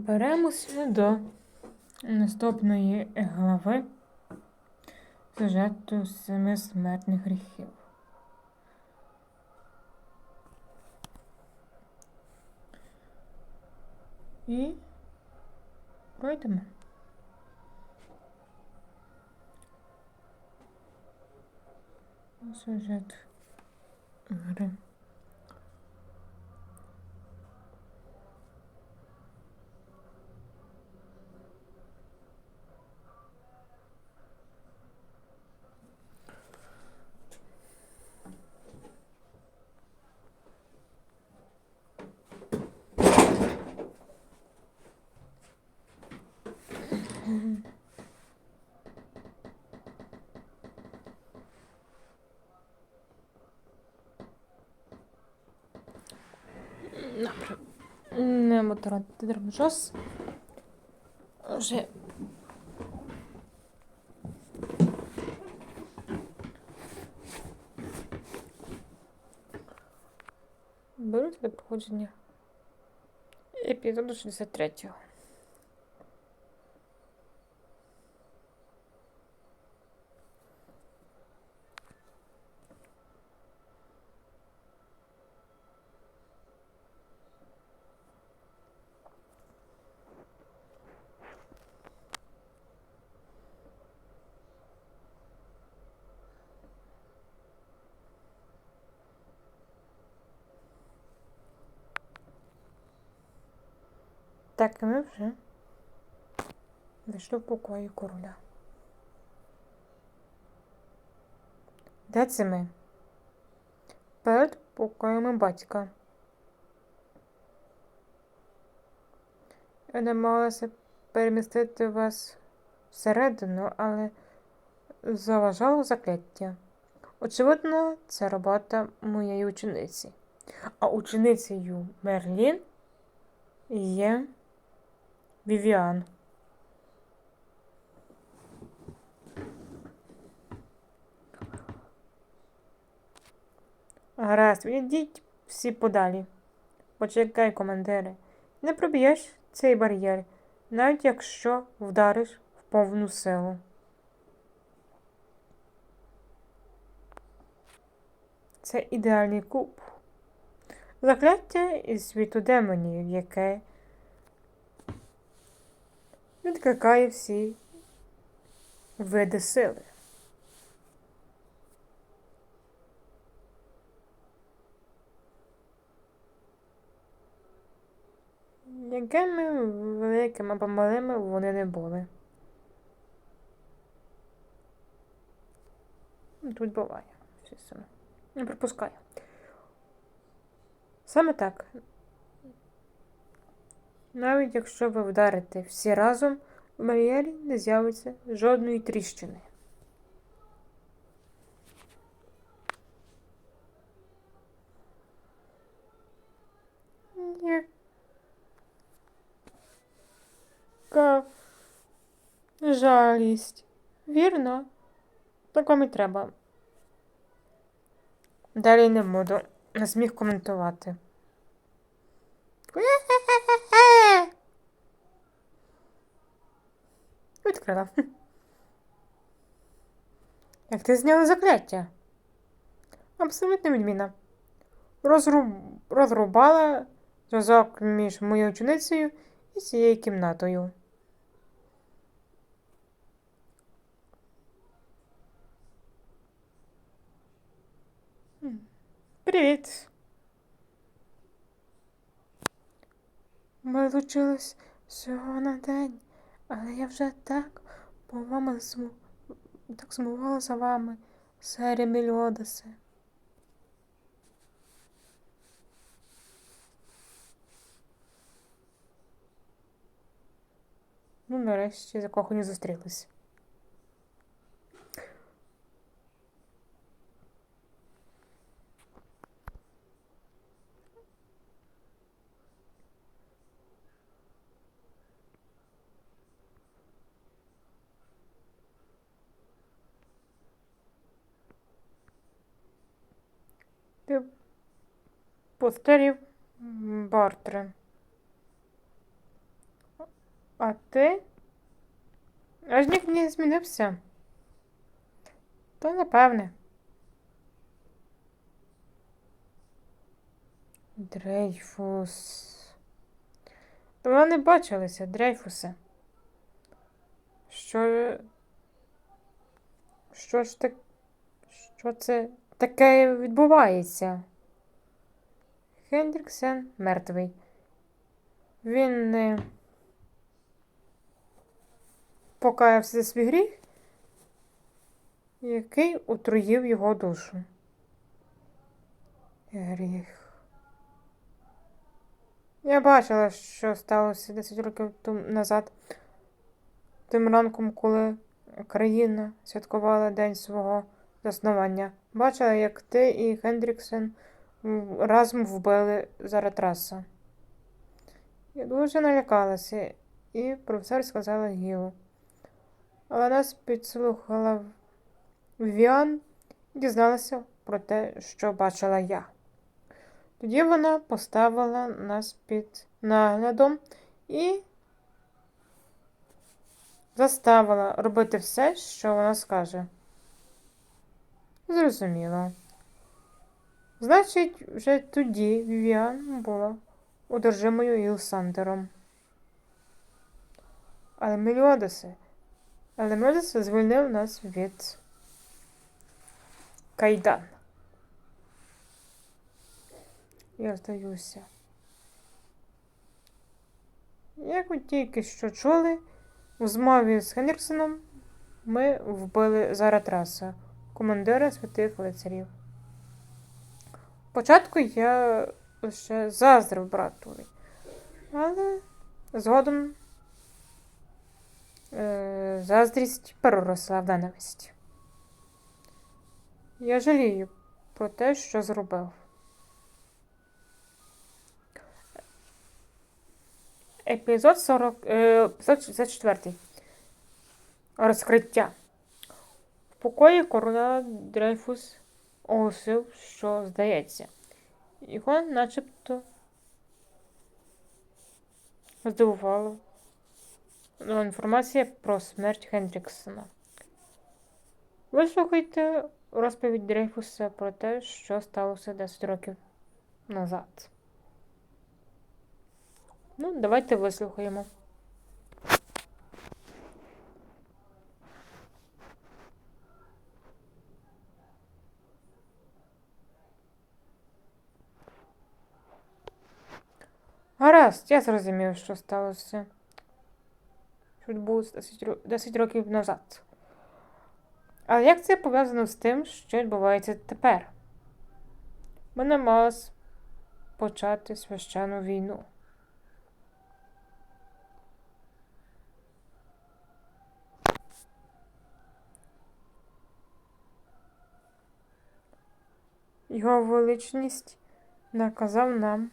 Беремося до наступної глави сюжету семи смертних гріхів. І пройдемо. Сюжет гри. Добре. Не моторати дерможос. Вже. Беруть для проходження епізоду 63. Так, і ми вже зайшли в покої короля. Де це ми? Перед покоями батька. Я намагалася перемістити вас всередину, але заважало закляття. Очевидно, це робота моєї учениці. А ученицею Мерлін є Вівіан. Гаразд, відійдіть всі подалі. Почекай, командире. Не проб'єш цей бар'єр, навіть якщо вдариш в повну силу. Це ідеальний куб. Закляття із світу демонів, яке відкликає всі види сили. Якими великими або малими вони не були. Тут буває. Саме. Не пропускаю. Саме так. Навіть якщо ви вдарите всі разом, в бар'єрі не з'явиться жодної тріщини. Яка жалість. Вірно? Так вам і треба. Далі не буду. Не зміг коментувати. Відкрила. Як ти зняла закляття? Абсолютно відміна. Розруб... Розрубала зв'язок між моєю ученицею і цією кімнатою. Привіт. Ми лучились всього на день, але я вже так по мама зму так змувала за вами, сері Мільодесе. Ну, нарешті закохані зустрілись. Ти повторів Бартре. А ти? Аж ніяк не змінився. То напевне. Дрейфус. Давно не бачилися, Дрейфусе. Що. Що ж так. Що це таке відбувається? Хендріксен мертвий. Він не покаявся за свій гріх, який отруїв його душу. Гріх. Я бачила, що сталося 10 років тому назад, тим ранком, коли країна святкувала день свого заснування. Бачила, як ти і Хендріксен разом вбили Заратраса. Я дуже налякалася, і професор сказала Гілу. Але нас підслухала Віан і дізналася про те, що бачила я. Тоді вона поставила нас під наглядом і заставила робити все, що вона скаже. Зрозуміло. Значить, вже тоді Вівіан була одержимою Ілсандером. Але Меліодосе, але Меліодосе звільнив нас від Кайдан. Я здаюся. Як ви тільки що чули, у змові з Хендріксоном ми вбили Заратраса, командира святих лицарів. Спочатку я лише заздрив братові, але згодом е, заздрість переросла в ненависть. Я жалію про те, що зробив. Епізод 40, е, епізод 64. Розкриття. В покої короля Дрейфус оголосив, що здається. Його начебто здивувала інформація про смерть Хендріксона. Вислухайте розповідь Дрейфуса про те, що сталося 10 років назад. Ну, давайте вислухаємо. Гаразд, я зрозумів, що сталося. Що відбулося 10, років назад. Але як це пов'язано з тим, що відбувається тепер? Ми не мали почати священну війну. Його величність наказав нам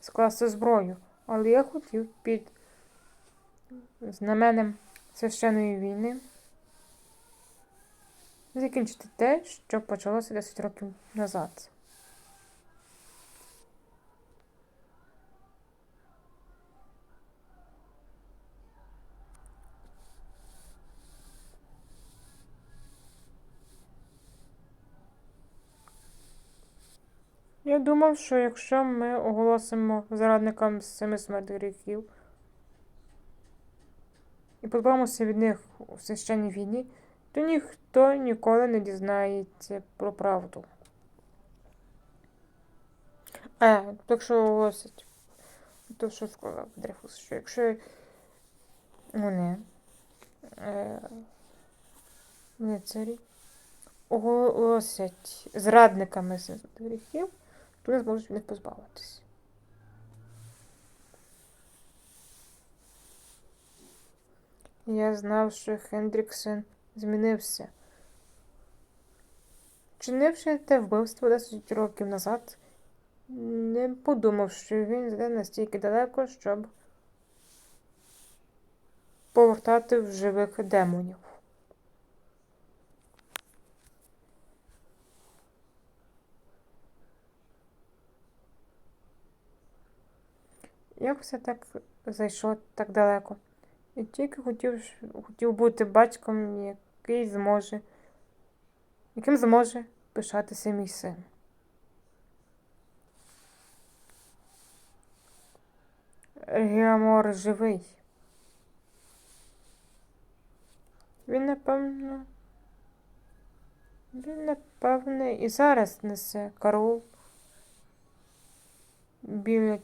скласти зброю, але я хотів під знаменем священної війни закінчити те, що почалося 10 років назад. Я думав, що якщо ми оголосимо зрадникам семи смертних гріхів і позбавимося від них у священній війні, то ніхто ніколи не дізнається про правду. Е, так що оголосять. То, що сказав Дрейфус, що якщо вони е, лицарі оголосять зрадниками гріхів, то не зможуть від них позбавитися. Я знав, що Хендріксен змінився. Чинивши те вбивство 10 років назад, не подумав, що він зайде настільки далеко, щоб повертати в живих демонів. Як все так зайшло так далеко? І тільки хотів, хотів бути батьком, який зможе, яким зможе пишатися мій син. Геамор живий. Він, напевно, він, напевне, і зараз несе караул біля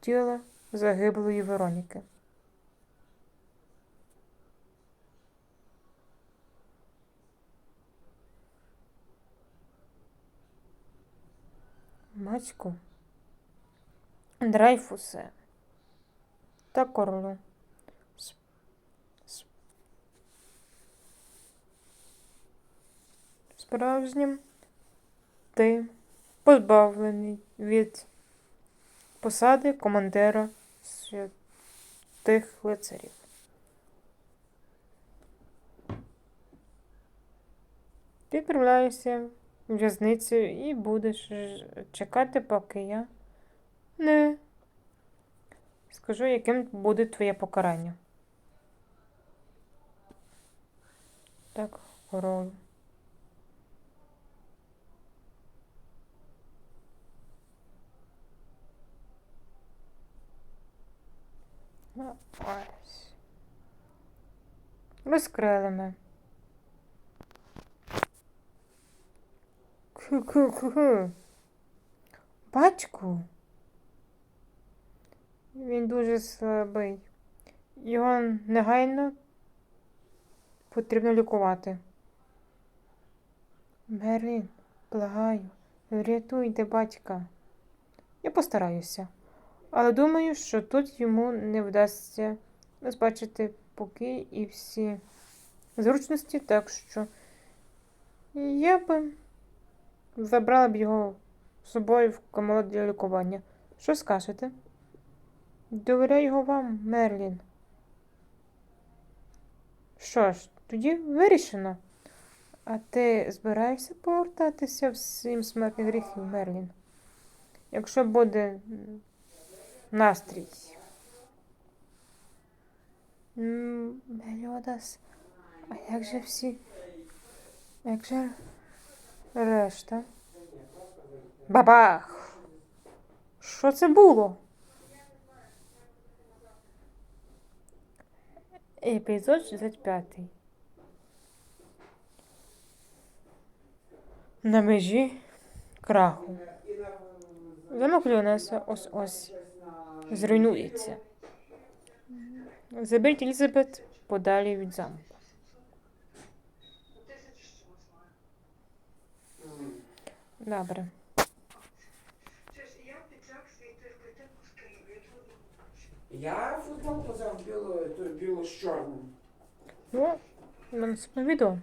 тіла загиблої Вероніки. Мачку, Дрейфусе та королю. Справжнім ти позбавлений від посади командира святих лицарів. Ти відправляєшся в в'язницю і будеш чекати, поки я не скажу, яким буде твоє покарання. Так, король. Ну, ось. Розкрили ми. Ку-ку-ку-ку. Батьку. Він дуже слабий. Його негайно потрібно лікувати. Мерлін, благаю, врятуйте батька. Я постараюся. Але думаю, що тут йому не вдасться збачити покій і всі зручності, так що я би забрала б його з собою в комод для лікування. Що скажете? Довіряю його вам, Мерлін. Що ж, тоді вирішено. А ти збираєшся повертатися в сім смертних гріхів, Мерлін? Якщо буде настрій. Мельодас, а як же всі? Як же решта? Бабах! Що це було? Епізод 65. На межі краху. Замок Леонеса ось ось зруйнується. Заберіть Елізабет подалі від замку. Добре. Я футбол казав біло, то біло з чорним. Ну, на наступне відео.